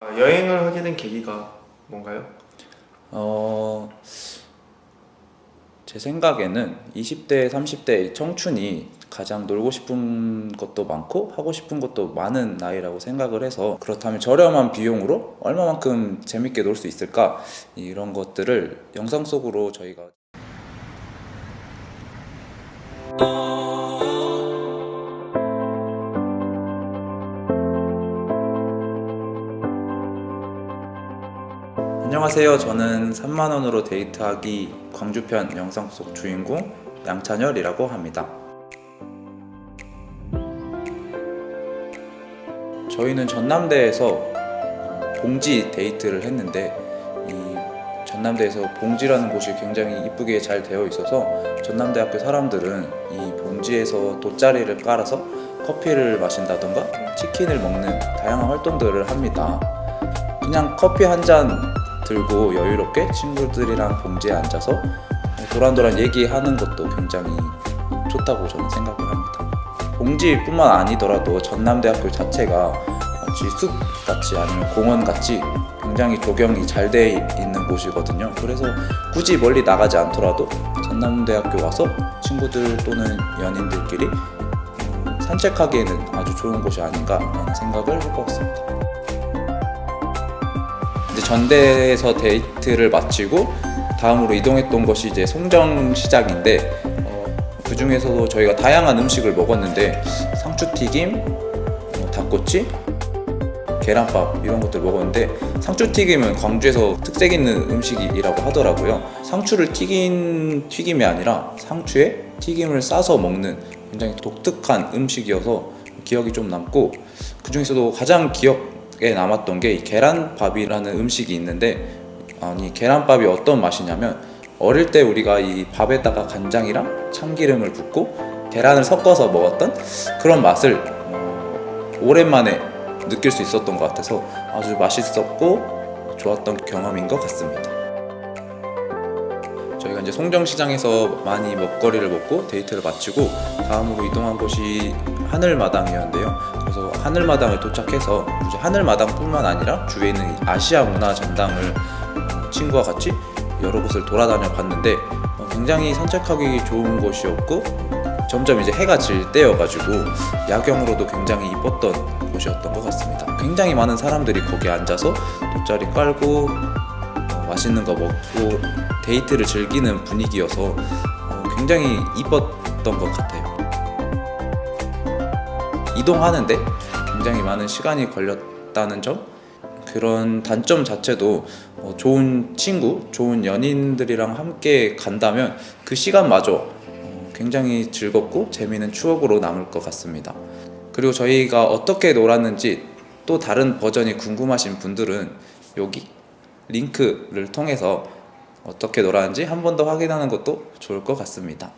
아, 여행을 하게 된 계기가 뭔가요? 어, 제 생각에는 20대, 30대 청춘이 가장 놀고 싶은 것도 많고 하고 싶은 것도 많은 나이라고 생각을 해서 그렇다면 저렴한 비용으로 얼마만큼 재밌게 놀 수 있을까 이런 것들을 영상 속으로 저희가 안녕하세요. 저는 3만 원으로 데이트하기 광주편 영상 속 주인공 양찬열이라고 합니다. 저희는 전남대에서 어, 봉지 데이트를 했는데 이 전남대에서 봉지라는 곳이 굉장히 이쁘게 잘 되어 있어서 전남대학교 사람들은 이 봉지에서 돗자리를 깔아서 커피를 마신다던가 치킨을 먹는 다양한 활동들을 합니다. 그냥 커피 한 잔 들고 여유롭게 친구들이랑 봉지에 앉아서 도란도란 얘기하는 것도 굉장히 좋다고 저는 생각을 합니다. 봉지뿐만 아니더라도 전남대학교 자체가 마치 숲 같이 아니면 공원 같이 굉장히 조경이 잘 돼 있는 곳이거든요. 그래서 굳이 멀리 나가지 않더라도 전남대학교 와서 친구들 또는 연인들끼리 음, 산책하기에는 아주 좋은 곳이 아닌가라는 생각을 해보았습니다. 이제 전대에서 데이트를 마치고 다음으로 이동했던 것이 이제 송정 시장인데 어, 그 중에서도 저희가 다양한 음식을 먹었는데 상추튀김, 어, 닭꼬치, 계란밥 이런 것들 먹었는데 상추튀김은 광주에서 특색 있는 음식이라고 하더라고요. 상추를 튀긴 튀김이 아니라 상추에 튀김을 싸서 먹는 굉장히 독특한 음식이어서 기억이 좀 남고 그 중에서도 가장 기억 에 남았던 게이 계란밥이라는 음식이 있는데 아니 계란밥이 어떤 맛이냐면 어릴 때 우리가 이 밥에다가 간장이랑 참기름을 붓고 계란을 섞어서 먹었던 그런 맛을 어, 오랜만에 느낄 수 있었던 것 같아서 아주 맛있었고 좋았던 경험인 것 같습니다. 저희가 이제 송정시장에서 많이 먹거리를 먹고 데이트를 마치고 다음으로 이동한 곳이 하늘마당이었는데요. 그래서 하늘마당을 도착해서 이제 하늘마당뿐만 아니라 주위에 있는 이 아시아 문화 전당을 어, 친구와 같이 여러 곳을 돌아다녀 봤는데 어, 굉장히 산책하기 좋은 곳이었고 점점 이제 해가 질 때여가지고 야경으로도 굉장히 이뻤던 곳이었던 것 같습니다. 굉장히 많은 사람들이 거기에 앉아서 돗자리 깔고 어, 맛있는 거 먹고 데이트를 즐기는 분위기여서 어, 굉장히 이뻤던 것 같아요. 이동하는데 굉장히 많은 시간이 걸렸다는 점 그런 단점 자체도 어, 좋은 친구, 좋은 연인들이랑 함께 간다면 그 시간마저 어, 굉장히 즐겁고 재미있는 추억으로 남을 것 같습니다. 그리고 저희가 어떻게 놀았는지 또 다른 버전이 궁금하신 분들은 여기 링크를 통해서 어떻게 놀았는지 한 번 더 확인하는 것도 좋을 것 같습니다.